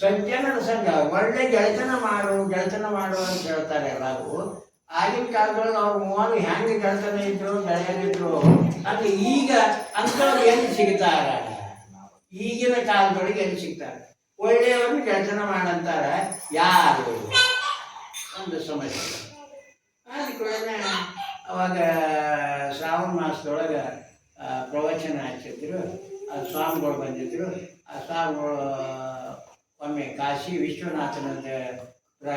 ಸಜ್ಜನರ ಸಂಘ ಒಳ್ಳೆ ಗೆಳೆತನ ಮಾಡು ಗೆಳೆತನ ಮಾಡು ಅಂತ ಹೇಳ್ತಾರೆ ಎಲ್ಲರೂ. ಆಗಿನ ಕಾಲದೊಳಗೆ ಅವ್ರ ಮೂವರು ಹೆಂಗೆ ಗೆಳೆತನ ಇದ್ರು ಗೆಳೆಯರಿದ್ರು ಅಂದ್ರೆ ಈಗ ಅಂಥವ್ರು ಎಲ್ಲಿ ಸಿಗ್ತಾರ? ಈಗಿನ ಕಾಲದೊಳಗೆ ಎಲ್ಲಿ ಸಿಗ್ತಾರೆ? ಒಳ್ಳೆಯವರು ಗೆಳೆತನ ಮಾಡಂತಾರ ಯಾರು? ಒಂದು ಸಮಸ್ಯೆ. ಅದಕ್ಕೆ ಅವಾಗ ಶ್ರಾವಣ ಮಾಸದೊಳಗೆ ಪ್ರವಚನ ಹಚ್ಚಿದ್ರು. ಆ, ಸ್ವಾಮಿಗಳು ಬಂದಿದ್ರು. ಆ, ಸ್ವಾಮಿಗಳು ಒಮ್ಮೆ ಕಾಶಿ ವಿಶ್ವನಾಥನಂದ ಪ್ರ,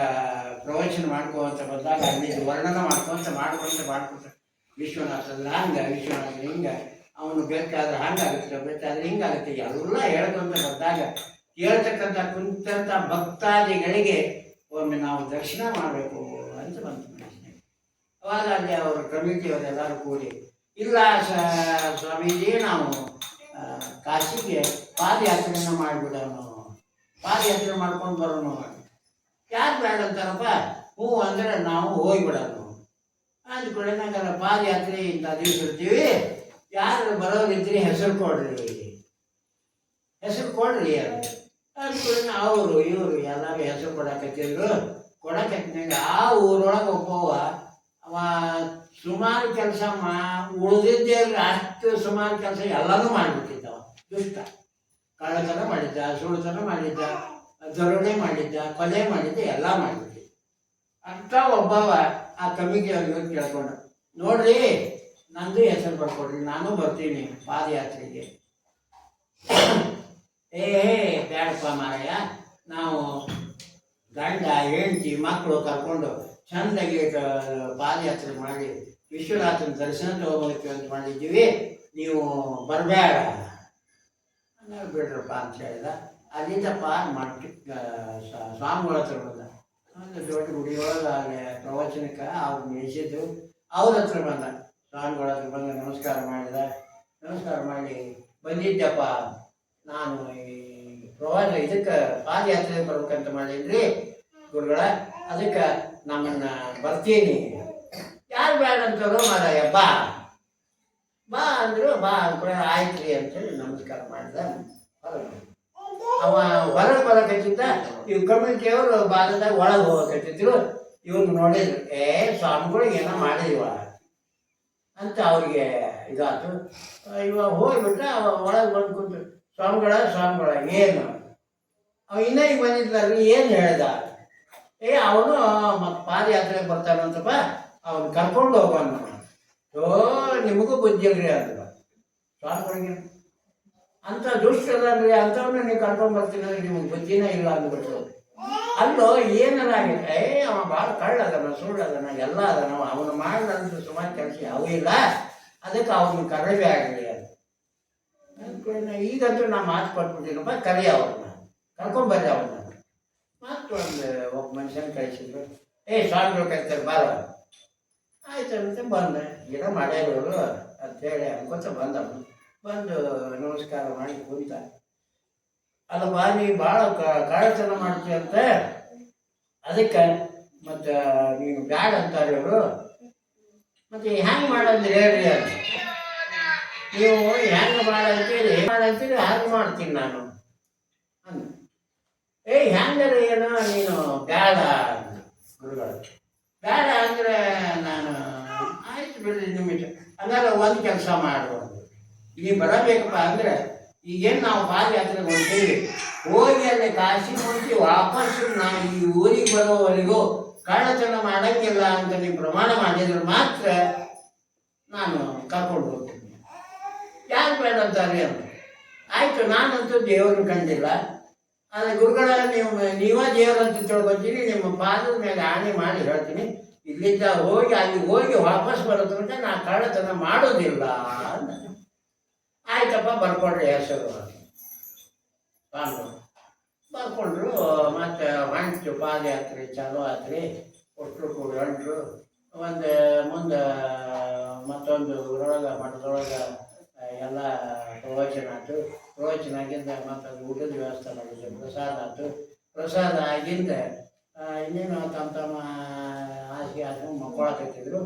ಪ್ರವಚನ ಮಾಡ್ಕೋವಂತ ಬಂದಾಗ ಅಲ್ಲಿ ವರ್ಣನ ಮಾಡ್ಕೊಂತ ಮಾಡ್ಕೊಂತ ಮಾಡ್ಕೊಂತ ವಿಶ್ವನಾಥನ, ಹಂಗ ವಿಶ್ವನಾಥ ಹಿಂಗ, ಅವನು ಬೇಕಾದ್ರೆ ಹಂಗಾಗುತ್ತೆ, ಬೇಕಾದ್ರೆ ಹಿಂಗಾಗುತ್ತೆ, ಎಲ್ಲ ಹೇಳ್ಕೊಂತ ಬಂದಾಗ ಹೇಳ್ತಕ್ಕಂಥ ಕುಂತಂಥ ಭಕ್ತಾದಿಗಳಿಗೆ ಒಮ್ಮೆ ನಾವು ದರ್ಶನ ಮಾಡಬೇಕು ಅಂತ ಬಂತು ಅವಾಗ ಅಲ್ಲಿ ಅವರು ಕಮಿಟಿಯವರೆಲ್ಲರೂ ಕೂಡಿ, ಇಲ್ಲ ಸ್ವಾಮೀಜಿ, ನಾವು ಕಾಶಿಗೆ ಪಾದಯಾತ್ರೆಯನ್ನು ಮಾಡಿಬಿಡೋಣ. ಪಾದಯಾತ್ರೆ ಮಾಡ್ಕೊಂಡು ಬರೋಣ ಯಾರು ಬೇಡ ಅಂತಾರಪ್ಪ? ಹ್ಞೂ ಅಂದರೆ ನಾವು ಹೋಗಿಬಿಡೋಣ ಅಂದ ಕೂಡ ನಂಗಲ್ಲ ಪಾದಯಾತ್ರೆ ಇಂಥ ದಿವಸ ಇರ್ತೀವಿ. ಯಾರು ಬರೋರಿದ್ರಿ ಹೆಸರು ಕೊಡ್ರಿ. ಹೆಸರು ಕೊಡ್ರಿ ಅದು ಅವರು, ಇವರು ಎಲ್ಲರೂ ಹೆಸರು ಕೊಡಕತ್ತಿದ್ರು. ಕೊಡಕತ್ತಿನಾಗ ಆ ಊರೊಳಗೆ ಒಬ್ಬವ, ಅವ ಸುಮಾರು ಕೆಲಸ ಮಾ ಉಳಿದಿದ್ದೇ ಅಷ್ಟು ಸುಮಾರು ಕೆಲಸ ಎಲ್ಲನೂ ಮಾಡಿಬಿಟ್ಟಿದ್ದವ. ದುಷ್ಟ. ಕಳ್ಳತನ ಮಾಡಿದ್ದ ಸುಳ್ತನ ಮಾಡಿದ್ದ ದರೋಣೆ ಮಾಡಿದ್ದ, ಕೊಲೆ ಮಾಡಿದ್ದ, ಎಲ್ಲ ಮಾಡಿದ್ವಿ. ಅಂತ ಒಬ್ಬವ ಆ ಕಮಿಗೆ ಅವ್ರಿಗೆ ಕೇಳ್ಕೊಂಡ, ನೋಡ್ರಿ, ನಂದು ಹೆಸರು ಬರ್ಕೊಡ್ರಿ, ನಾನು ಬರ್ತೀನಿ ಪಾದಯಾತ್ರೆಗೆ. ಏ ಬ್ಯಾಡಪ್ಪ ಮಾರಾಯ, ನಾವು ಗಂಡ, ಹೆಂಡತಿ ಮಕ್ಕಳು ಕರ್ಕೊಂಡು ಚಂದಾಗಿ ಪಾದಯಾತ್ರೆ ಮಾಡಿ, ವಿಶ್ವನಾಥನ ದರ್ಶನ ತಗೋಬೇಕು ಅಂತ ಮಾಡಿದ್ದೀವಿ, ನೀವು ಬರಬೇಡ ಬಿಡ್ರಪ್ಪ ಅಂತ ಹೇಳಿದ. ಅಲ್ಲಿಂದ ಪಾರ್ ಮಾಡಿ ಸ್ವಾಮಿಗಳ ಹತ್ರ ಬಂದ. ಒಂದು ದೊಡ್ಡ ಗುಡಿಯೊಳಗೆ ಪ್ರವಚನಕ್ಕೆ ಅವ್ರು ನಿಲ್ಲಿಸಿದ್ದು. ಅವ್ರ ಹತ್ರ ಬಂದ. ಸ್ವಾಮಿಗಳ ಹತ್ರ ಬಂದು ನಮಸ್ಕಾರ ಮಾಡಿದ. ನಮಸ್ಕಾರ ಮಾಡಿ ಬಂದಿದ್ದಪ್ಪ ನಾನು ಈ ಪ್ರವಾಸ, ಇದಕ್ಕೆ ಪಾದಯಾತ್ರೆ ಬರ್ಬೇಕಂತ ಮಾಡಿದ್ರಿ ಗುರುಗಳ. ಅದಕ್ಕೆ ನಮ್ಮನ್ನ ಬರ್ತೀನಿ. ಯಾರು ಬೇಡ ಅಂತವ್ರು ಮಾರಾಯ ಬಾ ಅಂದ್ರು, ಬಾ ಅಂದ್ರೆ ಆಯ್ತು ರೀ ಅಂತೇಳಿ ನಮಸ್ಕಾರ ಮಾಡಿದ. ಅವ ಹೊರಗೆ ಬರಕತ್ತಿದ್ದ ಇವ್ ಕಮಿಟಿಯವರು ಬಾಲದಾಗ ಒಳಗೆ ಹೋಗಕತ್ತಿದ್ರು. ಇವ್ನ ನೋಡಿದ್ರು, ಏ ಸ್ವಾಮಿಗಳಿಗೆ ಏನೋ ಮಾಡಿದಿವ ಅಂತ ಅವ್ರಿಗೆ ಇದಾತು. ಇವ ಹೋಗ್ಬಿಟ್ರೆ ಅವ ಒಳಗೆ ಬಂದು ಕುಂತು ಸ್ವಾಮಿಗಳ ಸ್ವಾಮಿಗಳ, ಏನು ಅವ ಇನ್ನೂ ಈಗ ಬಂದಿದ್ಲಲ್ರಿ ಏನು ಹೇಳ್ದ? ಏ, ಅವನು ಮತ್ತೆ ಪಾದಯಾತ್ರೆಗೆ ಬರ್ತಾನಂತಪ್ಪ, ಅವನು ಕರ್ಕೊಂಡು ಹೋಗೋಣ ಓ, ನಿಮಗೂ ಬುದ್ಧಿ ಇಲ್ರಿ ಅಂದ್ರ ಸ್ವಾಮಿಗಳಿಗೆ ಅಂತ ದುಷ್ಟದಲ್ರಿ ಅಂಥವ್ನ ನೀವು ಕರ್ಕೊಂಡು ಬರ್ತೀನಿ ಅಂದ್ರೆ ನಿಮಗೆ ಬುದ್ಧಿನೇ ಇಲ್ಲ ಅಂದ್ಬಿಟ್ಟು ಅಲ್ಲೋ, ಏನಾರ ಆಗಿದೆ ಏ, ಅವ ಭಾಳ ಕಳ್ಳ ಅದನ ಸುಳ್ಳು ಅದನ ಎಲ್ಲ ಅದನ, ಅವನು ಮಾಡಿದಂತ ಸುಮಾರು ಕೆಲಸ ಯಾವೂ ಇಲ್ಲ. ಅದಕ್ಕೆ ಅವನು ಕರವೇ ಆಗಲಿ ಅದು ಈಗಂತೂ ನಾ ಮಾತು ಕೊಟ್ಬಿಟ್ಟಿನಪ್ಪ ಕರಿ ಅವ್ರನ್ನ. ಕರ್ಕೊಂಬರ್ರಿ ಅವ್ರನ್ನ. ಮತ್ತೊಂದು ಒಬ್ಬ ಮನುಷ್ಯನ ಕಳಿಸಿದ್ರು. ಏ, ಸ್ವಾಮಿಗಳು ಕರಿತಾರೆ, ಬಾರ. ಆಯ್ತು ಅಂತ ಬಂದೆ. ಏನೋ ಮಾಡ್ಯಾರವರು ಅಂತೇಳಿ ಅನ್ಕೋತ ಬಂದ ಅವ್ನು. ಬಂದು ನಮಸ್ಕಾರ ಮಾಡಿ ಕುಂತ, ಅಲ್ಲ ಬಾ ನೀ ಭಾಳ ಮಾಡ್ತೀವಿ ಅಂತ? ಅದಕ್ಕೆ ಮತ್ತು ನೀನು ಬ್ಯಾಡ ಅಂತಾರೆ ಇವರು ಮತ್ತೆ ಹೆಂಗೆ ಮಾಡೋದು ಹೇಳ್ರಿ ಅಂತ. ನೀವು ಹೆಂಗೆ ಮಾಡಂತೀರಿ ಮಾಡಂತೀರಿ, ಹಾಗೆ ಮಾಡ್ತೀನಿ ನಾನು. ಅಂದ. ಏ ಹೆಂಗಾರ ಏನೋ ನೀನು ಬ್ಯಾಡ ಅಂದ ಗುರುಗಳು. ಬ್ಯಾಡ ಅಂದ್ರೆ ಬಿಡ್ರಿ ನಿಮಿಷ ಹಂಗಾರೆ ಒಂದು ಕೆಲಸ ಮಾಡು ಇಲ್ಲಿ ಬರಬೇಕಪ್ಪ ಅಂದ್ರೆ ಈಗೇನು ನಾವು ಪಾದಯಾತ್ರೆಗೆ ಹೋಗ್ತೀವಿ ಹೋಗಿ ಅಲ್ಲಿ ಕಾಶಿ ಮುಂಚೆ ವಾಪಸ್ ನಾವು ಈ ಊರಿಗೆ ಬರೋವರೆಗೂ ಕಳ್ಳತನ ಮಾಡೋಕ್ಕಿಲ್ಲ ಅಂತ ನೀವು ಪ್ರಮಾಣ ಮಾಡಿದ್ರೆ ಮಾತ್ರ ನಾನು ಕರ್ಕೊಂಡು ಹೋಗ್ತೀನಿ. ಯಾರು ಬೇಡ ಅಂತಾರೆ ಅಂತ ಆಯಿತು, ನಾನಂತೂ ದೇವರು ಕಂಡಿಲ್ಲ. ಆದರೆ ಗುರುಗಳ, ನೀವು, ನೀವೇ ದೇವರಂತ ತಿಳ್ಕೊತೀನಿ ನಿಮ್ಮ ಪಾದದ ಮೇಲೆ ಆಣೆ ಮಾಡಿ ಹೇಳ್ತೀನಿ. ಇಲ್ಲಿಂದ ಹೋಗಿ, ಅಲ್ಲಿ ಹೋಗಿ ವಾಪಸ್ ಬರೋದ್ರಿಂದ ನಾ ಕಳ್ಳತನ ಮಾಡೋದಿಲ್ಲ ಅಂತ ಆಯ್ತಪ್ಪ, ಬರ್ಕೊಡ್ರಿ ಹೆಸರು ಸ್ವಾಮಿಗಳು ಬರ್ಕೊಂಡ್ರು, ಮತ್ತೆ ಹೊಂಟು ಪಾದಯಾತ್ರೆ ಚಾಲು ಆತ್ರಿ. ಒಟ್ಟರು ಕೂಡ ಹೊಂಟ್ರು ಒಂದು, ಮುಂದೆ ಮತ್ತೊಂದು ಊರೊಳಗೆ ಮಠದೊಳಗೆ ಎಲ್ಲ ಪ್ರವಚನ ಆಯ್ತು ಪ್ರವಚನ ಆಗಿಂದ ಮತ್ತೊಂದು ಊಟದ ವ್ಯವಸ್ಥೆ ಮಾಡಿದ್ರು. ಪ್ರಸಾದ ಆಯ್ತು ಪ್ರಸಾದ ಆಗಿಂದ ಇನ್ನೇನು ತಮ್ಮ ತಮ್ಮ ಹಾಸಿಗೆ ಅದನ್ನು ಮಕ್ಕೊಳಕತ್ತಿದ್ರು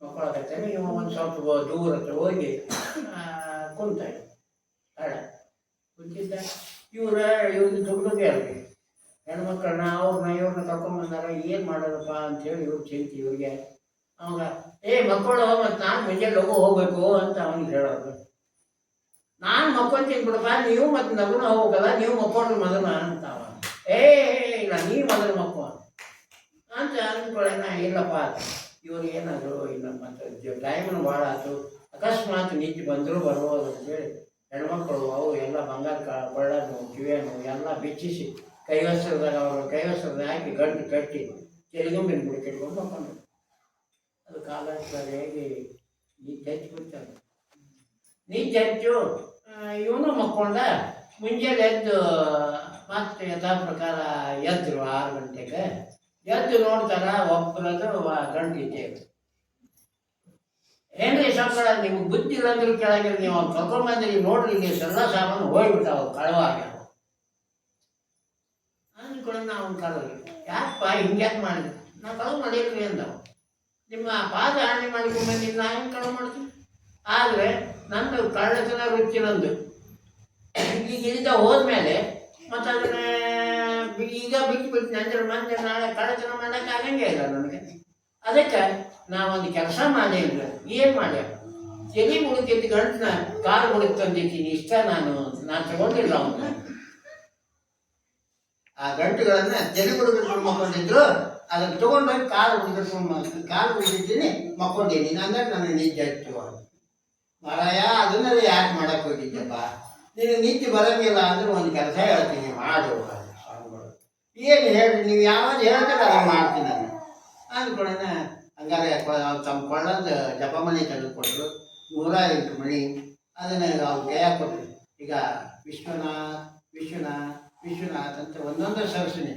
ಮಕ್ಕೊಳಕತ್ತಿದ್ರು ಇವ ಒಂದು ಸ್ವಲ್ಪ ದೂರ ಹತ್ರ ಹೋಗಿ ಕುಂತ ಅಡ ಕುಂತಿದ್ದ. ಇವ್ರ ಇವ್ರಿಗೆ ದುಡ್ಡು ಅವ್ರಿಗೆ ಹೆಣ್ಮಕ್ಳನ್ನ ಅವ್ರನ್ನ ಇವ್ರನ್ನ ತಗೊಂಬಂದಾರ ಏನು ಮಾಡೋದಪ್ಪ ಅಂತೇಳಿ ಇವ್ರು ಚಿಂತೆ ಇವ್ರಿಗೆ. ಅವಾಗ, ಏ ಮಕ್ಕಳು, ಮತ್ತು ನಾನು ಮುಂಜಾನೆ ಹೋಗು, ಹೋಗ್ಬೇಕು ಅಂತ ಅವನಿಗೆ ಹೇಳೋದು. ನಾನು ಮಕ್ಕೊಂತೀನಿ ಬಿಡಪ್ಪ ನೀವು ಮತ್ತು ನಗುನ ಹೋಗಲ್ಲ ನೀವು ಮಕ್ಕೊಂಡ್ರೆ ಮದನ ಅಂತ ಅವ. ಏ ಇಲ್ಲ ನೀವು ಮೊದಲು ಮಕ್ಕಳು ಅಂತ ಅಂದ್ಕೊಳ್ಳೋಣ ಇಲ್ಲಪ್ಪ. ಇವ್ರು ಏನಾದ್ರು ಇಲ್ಲ ಮತ್ತು ಟೈಮ್ನು ಭಾಳ ಆಯಿತು ಅಕಸ್ಮಾತ್ ನಿಂತು ಬಂದರೂ ಬರ್ಬೋದು ಅಂತೇಳಿ ಹೆಣ್ಮಕ್ಳು, ಅವು ಎಲ್ಲ ಬಂಗಾರ ಕಾ ಬಳ್ಳನು ಕಿವಿಯನ್ನು ಎಲ್ಲ ಬಿಚ್ಚಿಸಿ ಕೈವಸ್ತ್ರದಾಗ ಅವರು ಕೈವಸ್ತ್ರದ ಹಾಕಿ ಗಂಟು ಕಟ್ಟಿ ತೆಲುಗು ಬುಡ ಕಟ್ಕೊಂಡು ಮಕ್ಕೊಂಡು ಅದು ಕಾಲ ಸರಿಯಾಗಿ ನಿದ್ದೆ ಹಚ್ಚಿ ಬಿಡ್ತಾರೆ ನಿದ್ದೆ ಹಚ್ಚು ಇವನು ಮಕ್ಕೊಂಡ. ಮುಂಜಾನೆ ಎದ್ದು, ಮತ್ತೆ ಯಥಾ ಪ್ರಕಾರ ಎದ್ರು ಆರು ಗಂಟೆಗೆ. ಎದ್ದು ನೋಡ್ತಾರ ಒಬ್ಬರದು ಗಂಡು ಇದ್ದೇವೆ ಏನ್ರಿ ಸಂಕಟ ನಿಮ್ಗೆ ಬುದ್ಧಿ ಇಲ್ಲ ಅಂದ್ರೆ ಕೆಳಗೆ ನೀವು ಅವ್ನು ಕರ್ಕೊಂಬಂದ್ರಿ, ನೋಡ್ರಿ, ನೀವು ಎಲ್ಲ ಸಾಮಾನು ಹೋಗ್ಬಿಟ್ಟಾವ ಕಳವಾಗ. ಅಂದ್ಕೊಂಡು ಅವನ್ ಕಳವಿ ಯಾಕಪ್ಪ, ಹಿಂಗ್ಯಾಕೆ ಮಾಡಿದ್ರಿ ನಾ ಕಳವು ಮಾಡಿದ್ರಿ ಅಂದವು. ನಿಮ್ಮ ಪಾದ ಹಾನಿ ಮಾಡ್ಕೊಂಬಂದಿದ್ದು ನಾ ಹೆಂಗೆ ಕಳವು ಮಾಡ್ತೀನಿ ಆದರೆ ನಂದು ಕಳ್ಳತನ ರುಚಿ ನಂದು. ಈಗ ಇಲ್ಲಿಂದ ಹೋದ್ಮೇಲೆ ಈಗ ಬಿಟ್ಟು ಬಿಡ್ತೀನಿ ಅಂದ್ರೆ ಮತ್ತೆ ನಾಳೆ ಕಳ್ಳತನ ಮಾಡಕ್ಕೆ ಆಗಂಗೆ ಇಲ್ಲ ನನಗೆ. ಅದಕ್ಕೆ ನಾವೊಂದು ಕೆಲಸ ಮಾಡಿಲ್ಲ ಏನು ಮಾಡ್ಯ? ಎಲ್ಲಿ ಮುಳುಕಿದ್ದು ಗಂಟನ ಕಾರ್ ಮುಳುಗಿ ತಂದಿದ್ದೀನಿ ಇಷ್ಟ ನಾನು ನಾನು ತಗೊಂಡಿಲ್ಲ ಅವನ್ನ ಆ ಗಂಟುಗಳನ್ನ ಜಲಿ ಮುಳುಗಿಸ್ಕೊಂಡು ಮಕ್ಕೊಂಡಿದ್ರು, ಅದನ್ನ ತಗೊಂಡೋಗಿ ಕಾಲು ಮುಳುಗಿಟ್ಕೊಂಡು ಕಾಲು ಮುಳುಗಿದ್ದೀನಿ ಮಕ್ಕೊಂಡೀನಿ ಅಂದ್ರೆ ನನ್ನ ನಿಜ ಇತ್ತು ಮಾರಾಯ, ಅದನ್ನೆಲ್ಲ ಯಾಕೆ ಮಾಡಕ್ ಹೋಗಿದ್ದಪ್ಪ ನೀನು ನಿದ್ದೆ ಬರಂಗಿಲ್ಲ ಅಂದ್ರೆ ಒಂದು ಕೆಲಸ ಹೇಳ್ತೀನಿ, ಮಾಡು. ಸ್ವಾಮಿಗಳು ಏನು ಹೇಳ್ರಿ ನೀವು ಯಾವಾಗ ಹೇಳ್ತಾರೆ ಅದನ್ನ ಮಾಡ್ತೀನಿ ನಾನು. ಅಂದ್ಕೊಳ್ಳೋಣ ಹಂಗಾರೆ ತಮ್ಮ ಕೊಳ್ಳದ ಜಪಮಣಿ ತೆಗೆದುಕೊಟ್ರು ನೂರ ಎಂಟು ಮಣಿ ಅದನ್ನು ಅವ್ರು ಜಯ ಕೊಟ್ಟರು ಈಗ ವಿಶ್ವನಾಥ್ ವಿಶ್ವನಾಥ್ ವಿಶ್ವನಾಥ್ ಅಂತ ಒಂದೊಂದು ಸರಸ್ವನಿ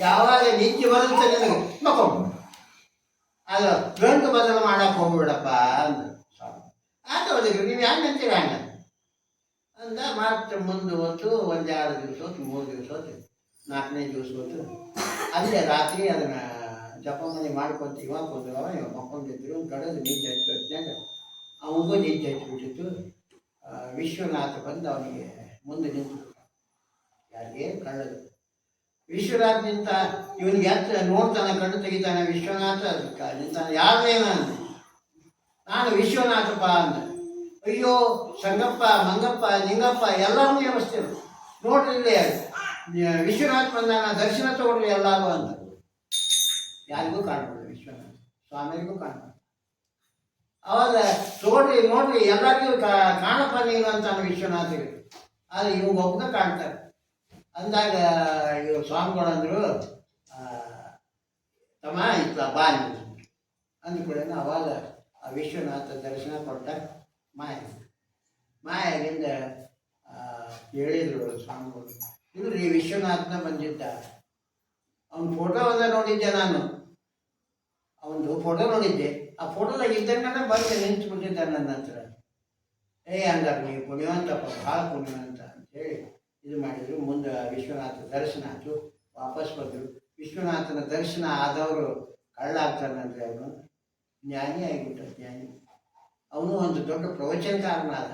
ಯಾವಾಗ ನಿದ್ದೆ ಬರುತ್ತೆ ನಿನಗೆ? ಮಕ್ಕೊಂಡು ಅದು ಗಂಟು ಬದಲು ಮಾಡಕ್ಕೆ ಹೋಗ್ಬಿಡಪ್ಪ ಅಂದರು. ಆತ ಹೋದಿದ್ರು ನೀವು ಹೆಂಗೆ ಅಂತೀರ ಹಂಗೆ? ಅಂದ, ಮತ್ತೆ ಮುಂದೆ ಹೊತ್ತು ಒಂದು ಎರಡು ದಿವಸ ಹೊತ್ತು ಮೂರು ದಿವಸ ಹೊತ್ತು ನಾಲ್ಕನೇ ದಿವಸ ಹೊತ್ತು ಅಲ್ಲೇ ರಾತ್ರಿ ಅದನ್ನ ಜಪಾಮಣಿ ಮಾಡ್ಕೊತ ಇವಾಗ ಹೋದವ ಇವಾಗ ಮಕ್ಕೊಂಡಿದ್ರು ಕಡೆದು ಹಚ್ಚಿ ಹೊತ್ನ್ಯಾಗ ಅವನಿಗೂ ನಿದ್ದೆ ಹಚ್ಚಿಬಿಟ್ಟಿತ್ತು ವಿಶ್ವನಾಥ ಬಂದು ಅವನಿಗೆ ಮುಂದೆ ನಿಂತು. ಯಾರಿಗೆ? ಕಳ್ಳದು ವಿಶ್ವನಾಥ್ ನಿಂತ ಇವನಿಗೆ ಎತ್ತ ನೋಡ್ತಾನೆ ಕಣ್ಣು ತೆಗಿತಾನೆ, ವಿಶ್ವನಾಥ ಅದಕ್ಕೆ ನಿಂತಾನೆ. ಯಾರನೇನ ಅಂದ ನಾನು ವಿಶ್ವನಾಥಪ್ಪ ಅಂದ. ಅಯ್ಯೋ, ಸಂಗಪ್ಪ, ಮಂಗಪ್ಪ ನಿಂಗಪ್ಪ ಎಲ್ಲರೂ ವ್ಯವಸ್ಥೆ ನೋಡ್ರಿ ವಿಶ್ವನಾಥ್ ಬಂದಾಗ ದರ್ಶನ ತಗೊಂಡ್ರೆ ಎಲ್ಲಾರು ಅಂತ. ಯಾರಿಗೂ ಕಾಣ್ಬೋದು ವಿಶ್ವನಾಥ್, ಸ್ವಾಮಿಗೂ ಕಾಣ್ಬೋದು. ಅವಾಗ ತಗೊಳ್ರಿ ನೋಡ್ರಿ, ಎಲ್ಲರಿಗೂ ಕಾಣಪ್ಪ ನೀನು ಅಂತಾನೆ ವಿಶ್ವನಾಥಿಗೆ ಆದ್ರೆ ಇವಾಗ ಒಬ್ಬನ ಕಾಣ್ತಾರೆ. ಅಂದಾಗ ಇವ್ರು ಸ್ವಾಮಿಗಳಂದ್ರು ತಮ್ಮ ಇತ್ತ ಬಾ ನೀವು ಕೂಡ ಅವಾಗ ಆ ವಿಶ್ವನಾಥ ದರ್ಶನ ಕೊಟ್ಟ ಮಾಯ. ಮಾಯಿಂದ ಹೇಳಿದ್ರು ಸ್ವಾಮಿಗಳು. ಇಲ್ರಿ ವಿಶ್ವನಾಥನ ಬಂದಿದ್ದ. ಅವನ ಫೋಟೋ ಅದ ನೋಡಿದ್ದೆ ನಾನು. ಅವನದು ಫೋಟೋ ನೋಡಿದ್ದೆ. ಆ ಫೋಟೋದಾಗ ಇದ್ದಂಗೆ ಬಂದು ನಿಂತು ಬಿಟ್ಟಿದ್ದ ನನ್ನ ಹತ್ರ. ಏ ಹಂಗಾರೆ ನೀವು ಪುಣ್ಯವಂತಪ್ಪ, ಭಾಳ ಪುಣ್ಯವಂತ ಅಂತೇಳಿ ಇದು ಮಾಡಿದ್ರು. ಮುಂದೆ ವಿಶ್ವನಾಥ ದರ್ಶನ ಆಯ್ತು. ವಾಪಸ್ ಬಂದರು. ವಿಶ್ವನಾಥನ ದರ್ಶನ ಆದವರು ಕಳ್ಳ ಅವನು ಜ್ಞಾನಿ ಆಗಿಬಿಟ್ಟ ಜ್ಞಾನಿ ಅವನು ಒಂದು ದೊಡ್ಡ ಪ್ರವಚನಕಾರನಾದ.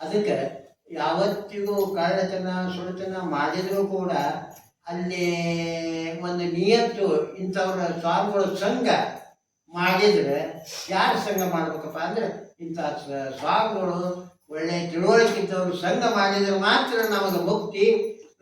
ಅದಕ್ಕೆ ಯಾವತ್ತಿಗೂ ಕಳ್ಳತನ ಸುಳತನ ಮಾಡಿದರೂ ಕೂಡ ಅಲ್ಲಿ ಒಂದು ನಿಯತ್ತು ಇಂಥವ್ರ ಸ್ವಾಮಿಗಳ ಸಂಘ ಮಾಡಿದರೆ ಯಾರು ಸಂಘ ಮಾಡ್ಬೇಕಪ್ಪ ಅಂದರೆ ಇಂಥ ಸ್ವಾಮಿಗಳು ಒಳ್ಳೆಯ ತಿಳುವಳಿಕೆ ಇದ್ದವರು ಸಂಘ ಮಾಡಿದರೆ ಮಾತ್ರ ನಮಗೆ ಮುಕ್ತಿ,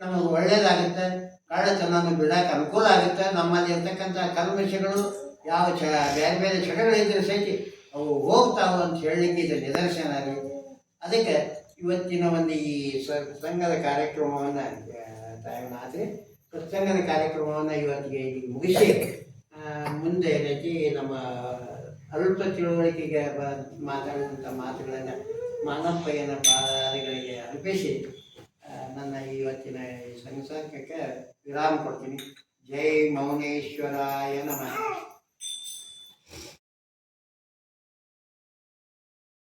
ನಮಗೆ ಒಳ್ಳೇದಾಗುತ್ತೆ. ಕಳ್ಳತನವನ್ನು ಬಿಡಕ್ಕೆ ಅನುಕೂಲ ಆಗುತ್ತೆ. ನಮ್ಮಲ್ಲಿ ಇರ್ತಕ್ಕಂಥ ಕಲ್ಮಶಗಳು ಯಾವ ಚ ಬೇರೆ ಬೇರೆ ಚಟಗಳಿದ್ರೆ ಸಹಿತ ಅವು ಹೋಗ್ತಾವು ಅಂತ ಹೇಳಲಿಕ್ಕೆ ಇದು ನಿದರ್ಶನ ಆಗಿದೆ ಅದಕ್ಕೆ ಇವತ್ತಿನ ಒಂದು ಈ ಸತ್ಸಂಗದ ಕಾರ್ಯಕ್ರಮವನ್ನು ಆದರೆ ಸತ್ಸಂಗದ ಕಾರ್ಯಕ್ರಮವನ್ನು ಇವತ್ತಿಗೆ ಇಲ್ಲಿ ಮುಗಿಸಿ ಮುಂದೆ ರೀತಿ ನಮ್ಮ ಅಲ್ಪ ತಿಳುವಳಿಕೆಗೆ ಬ ಮಾತಾಡಿದಂಥ ಮಾತುಗಳನ್ನು ಮಾನಪ್ಪಯ್ಯನ ಪಾದಗಳಿಗೆ ಅರ್ಪಿಸಿ ನನ್ನ ಇವತ್ತಿನ ಸಂಸಾರಕ್ಕೆ ವಿರಾಮ ಕೊಡ್ತೀನಿ. ಜೈ ಮೌನೇಶ್ವರಾಯ ನಮಃ.